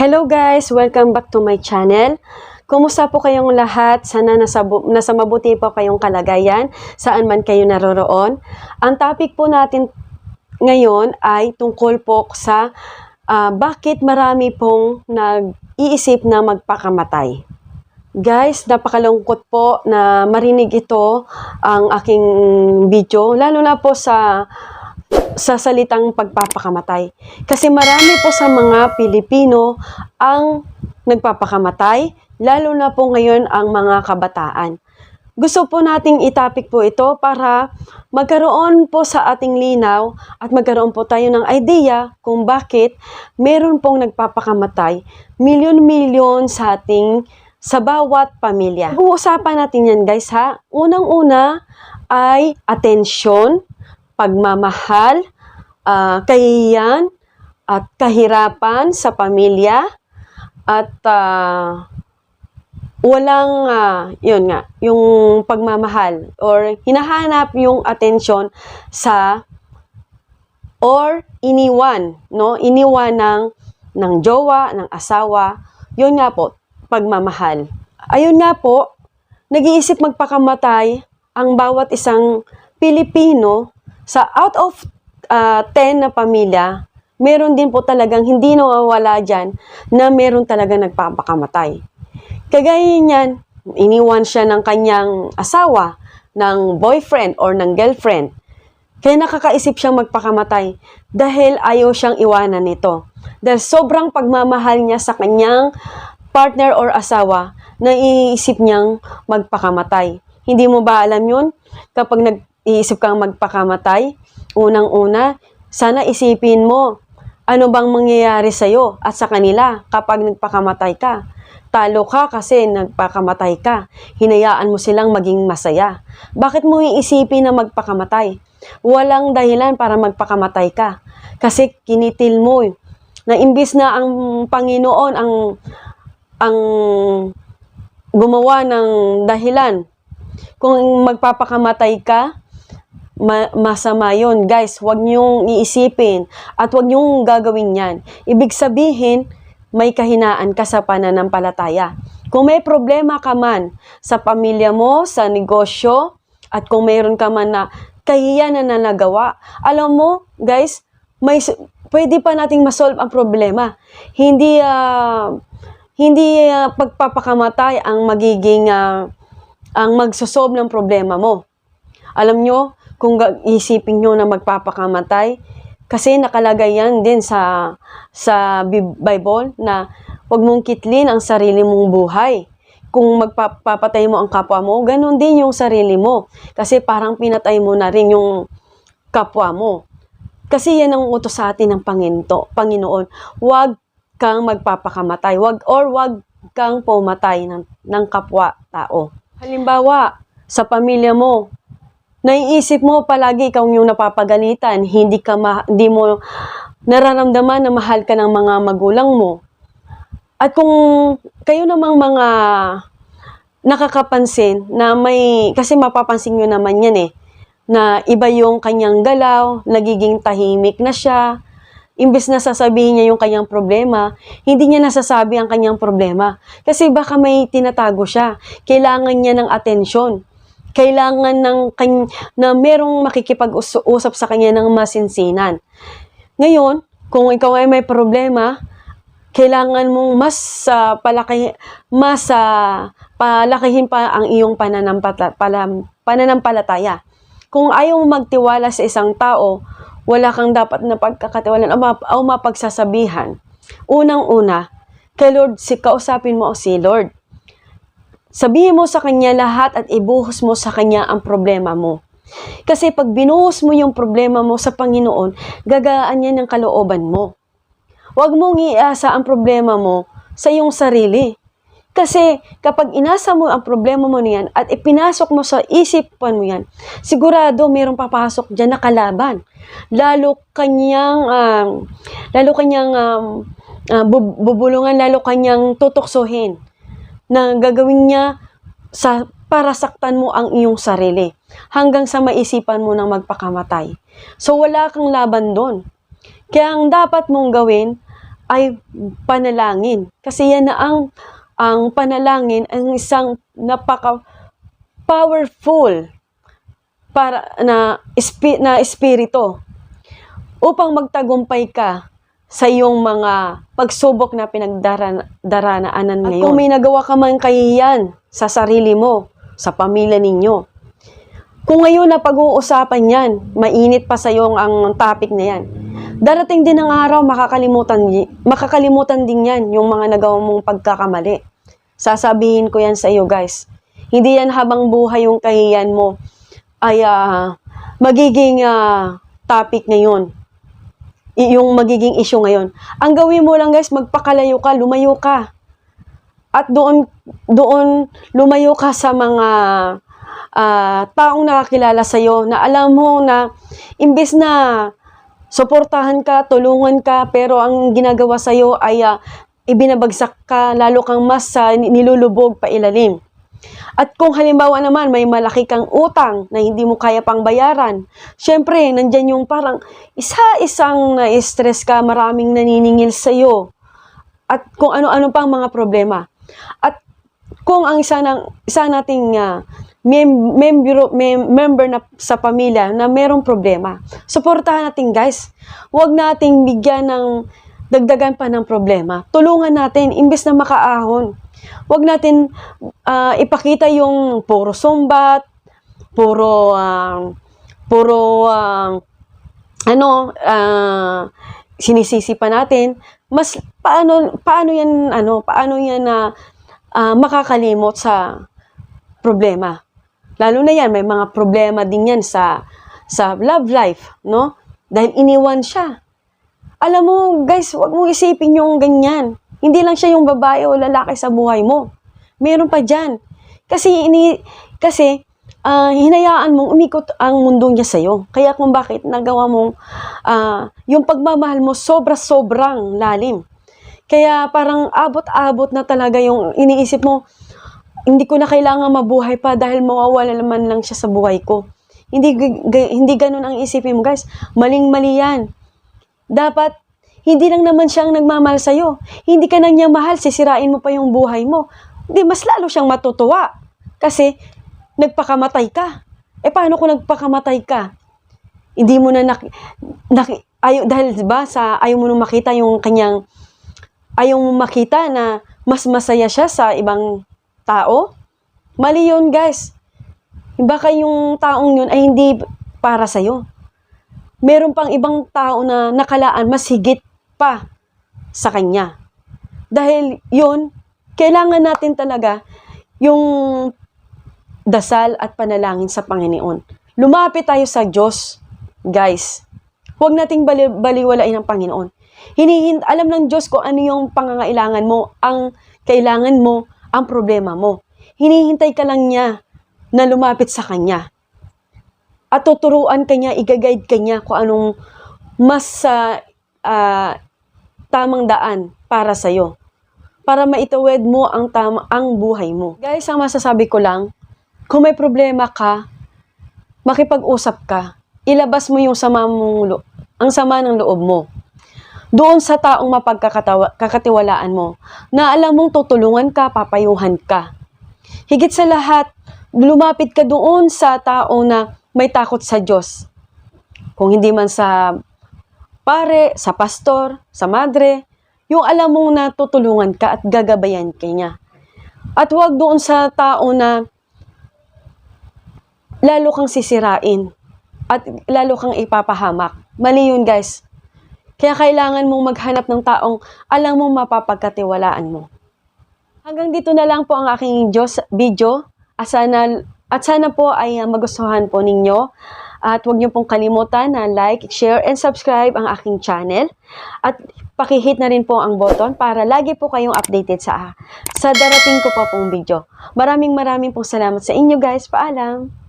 Hello guys! Welcome back to my channel. Kumusta po kayong lahat? Sana nasa, nasa mabuti po kayong kalagayan, saan man kayo naroroon. Ang topic po natin ngayon ay tungkol po sa ah, bakit marami pong nag-iisip na magpakamatay. Guys, napakalungkot po na marinig ito ang aking video, lalo na po sa sa salitang pagpapakamatay. Kasi marami po sa mga Pilipino ang nagpapakamatay, lalo na po ngayon ang mga kabataan. Gusto po nating itapik po ito para magkaroon po sa ating linaw at magkaroon po tayo ng idea kung bakit meron pong nagpapakamatay milyon-milyon sa ating sa bawat pamilya. Uusapan natin yan guys ha. Unang-una ay atensyon, pagmamahal, ah, kahihiyan, at kahirapan sa pamilya, at ah, walang, ah, yun nga, yung pagmamahal, or hinahanap yung atensyon sa, or iniwan, no? Iniwan ng, ng jowa, ng asawa, yun nga po, pagmamahal. Ayun nga po, nag-iisip magpakamatay ang bawat isang Pilipino sa out of ah, 10 na pamilya, meron din po talagang hindi nawawala dyan na meron talaga nagpapakamatay. Kagaya niyan, iniwan siya ng kanyang asawa, ng boyfriend or ng girlfriend. Kaya nakakaisip siyang magpakamatay dahil ayaw siyang iwanan nito. Dahil sobrang pagmamahal niya sa kanyang partner or asawa na iisip niyang magpakamatay. Hindi mo ba alam yun? Kapag nag-iisip kang magpakamatay, unang-una, sana isipin mo, ano bang mangyayari sa'yo at sa kanila kapag nagpakamatay ka. Talo ka kasi nagpakamatay ka. Hinayaan mo silang maging masaya. Bakit mo iisipin na magpakamatay? Walang dahilan para magpakamatay ka. Kasi kinitil mo eh. na imbis na ang Panginoon ang ang gumawa ng dahilan. Kung magpapakamatay ka, ma- masama yon Guys, huwag niyong iisipin at huwag niyong gagawin yan. Ibig sabihin, may kahinaan ka sa pananampalataya. Kung may problema ka man sa pamilya mo, sa negosyo, at kung mayroon ka man na kahiya na nagawa, alam mo, guys, may pwede pa nating masolve ang problema. Hindi ah, hindi ah, pagpapakamatay ang magiging ah, ang magsosolve ng problema mo. Alam nyo, kung isipin nyo na magpapakamatay, kasi nakalagay yan din sa, sa Bi- Bible na huwag mong kitlin ang sarili mong buhay. Kung magpapatay mo ang kapwa mo, ganun din yung sarili mo. Kasi parang pinatay mo na rin yung kapwa mo. Kasi yan ang utos sa atin ng Panginto, Panginoon. Huwag kang magpapakamatay. Wag, or wag kang pumatay ng, ng kapwa-tao. Halimbawa, sa pamilya mo, naiisip mo palagi ikaw yung napapagalitan, hindi ka ma- hindi mo nararamdaman na mahal ka ng mga magulang mo. At kung kayo namang mga nakakapansin na may, kasi mapapansin nyo naman yan eh, na iba yung kanyang galaw, nagiging tahimik na siya, imbes na sasabihin niya yung kanyang problema, hindi niya nasasabi ang kanyang problema. Kasi baka may tinatago siya. Kailangan niya ng atensyon. Kailangan ng kany- na merong makikipag-usap sa kanya ng masinsinan. Ngayon, kung ikaw ay may problema, kailangan mong mas ah, palaki mas ah, palakihin pa ang iyong pananampata, palam, pananampalataya. Kung ayaw mo magtiwala sa isang tao, wala kang dapat na pagkakatiwalaan o, map- o mapagsasabihan. Unang-una, kay Lord, si kausapin mo si Lord. Sabihin mo sa Kanya lahat at ibuhos mo sa Kanya ang problema mo. Kasi pag binuhos mo yung problema mo sa Panginoon, gagaan yan ng kalooban mo. Huwag mong iasa ang problema mo sa iyong sarili. Kasi kapag inasa mo ang problema mo niyan at ipinasok mo sa isipan mo yan, sigurado mayroong papasok dyan na kalaban. Lalo kanyang, um, lalo kanyang um, uh, bub- bubulungan, lalo kanyang tutuksohin na gagawin niya sa para saktan mo ang iyong sarili hanggang sa maisipan mo ng magpakamatay. So wala kang laban doon. Kaya ang dapat mong gawin ay panalangin. Kasi yan na ang ang panalangin ang isang napaka powerful para na espi, na espiritu upang magtagumpay ka sa iyong mga pagsubok na pinagdaranaanan ngayon. At kung may nagawa ka man kahiyan sa sarili mo, sa pamilya ninyo, kung ngayon na pag-uusapan yan, mainit pa sa iyo ang topic na yan, darating din ang araw, makakalimutan, makakalimutan din yan yung mga nagawa mong pagkakamali. Sasabihin ko yan sa iyo guys. Hindi yan habang buhay yung kahiyan mo ay ah, magiging ah, topic ngayon. Yung magiging issue ngayon. Ang gawin mo lang guys, magpakalayo ka, lumayo ka. At doon, doon lumayo ka sa mga ah, taong nakakilala sa iyo na alam mo na imbes na suportahan ka, tulungan ka, pero ang ginagawa sa iyo ay ah, ibinabagsak ka, lalo kang mas sa nilulubog pa ilalim. At kung halimbawa naman may malaki kang utang na hindi mo kaya pang bayaran, syempre, nandyan yung parang isa-isang na-stress ka, maraming naniningil sa iyo. At kung ano-ano pang mga problema. At kung ang isa, ng, isa nating ah, mem- membro, mem- member na sa pamilya na merong problema, suportahan natin guys. Huwag nating bigyan ng dagdagan pa ng problema. Tulungan natin, imbes na makaahon. Huwag natin ah, ipakita yung puro sumbat, puro, ah, puro, ah, ano, ah, sinisisi pa natin. Mas, paano, paano yan, ano, paano yan na ah, makakalimot sa problema. Lalo na yan, may mga problema din yan sa, sa love life, no? Dahil iniwan siya. Alam mo, guys, wag mong isipin yung ganyan. Hindi lang siya yung babae o lalaki sa buhay mo. Meron pa dyan. Kasi, ini, kasi, ah, hinayaan mong umikot ang mundo niya sa'yo. Kaya kung bakit nagawa mong, ah, yung pagmamahal mo sobra-sobrang lalim. Kaya parang abot-abot na talaga yung iniisip mo, hindi ko na kailangan mabuhay pa dahil mawawala naman lang siya sa buhay ko. Hindi, hindi ganun ang isipin mo, guys. Maling-mali yan. Dapat, hindi lang naman siyang nagmamahal sa'yo. Hindi ka nang niya mahal, sisirain mo pa yung buhay mo. Hindi, mas lalo siyang matutuwa. Kasi, nagpakamatay ka. Eh, paano kung nagpakamatay ka? Hindi mo na nak... nak- ayaw, dahil, ba sa ayaw mo nang makita yung kanyang... Ayaw mo makita na mas masaya siya sa ibang tao? Mali yun, guys. Baka yung taong yun ay hindi para sa'yo. Meron pang ibang tao na nakalaan mas higit pa sa kanya. Dahil yun, kailangan natin talaga yung dasal at panalangin sa Panginoon. Lumapit tayo sa Diyos, guys. Huwag nating bali- baliwalain ang Panginoon. Hinihin, alam ng Diyos kung ano yung pangangailangan mo, ang kailangan mo, ang problema mo. Hinihintay ka lang niya na lumapit sa Kanya. At tuturuan ka niya, igaguide ka niya kung anong mas sa tamang daan para sa'yo. Para maitawid mo ang, tama, ang buhay mo. Guys, ang masasabi ko lang, kung may problema ka, makipag-usap ka, ilabas mo yung sama mong ang sama ng loob mo. Doon sa taong mapagkakatiwalaan mo, na alam mong tutulungan ka, papayuhan ka. Higit sa lahat, lumapit ka doon sa tao na may takot sa Diyos. Kung hindi man sa pare, sa pastor, sa madre, yung alam mong natutulungan ka at gagabayan ka niya. At huwag doon sa tao na lalo kang sisirain at lalo kang ipapahamak. Mali yun, guys. Kaya kailangan mong maghanap ng taong alam mong mapapagkatiwalaan mo. Hanggang dito na lang po ang aking Diyos video. At sana, at sana po ay uh, magustuhan po ninyo. At huwag niyo pong kalimutan na like, share, and subscribe ang aking channel. At pakihit na rin po ang button para lagi po kayong updated sa, sa darating ko po pong video. Maraming maraming pong salamat sa inyo guys. Paalam!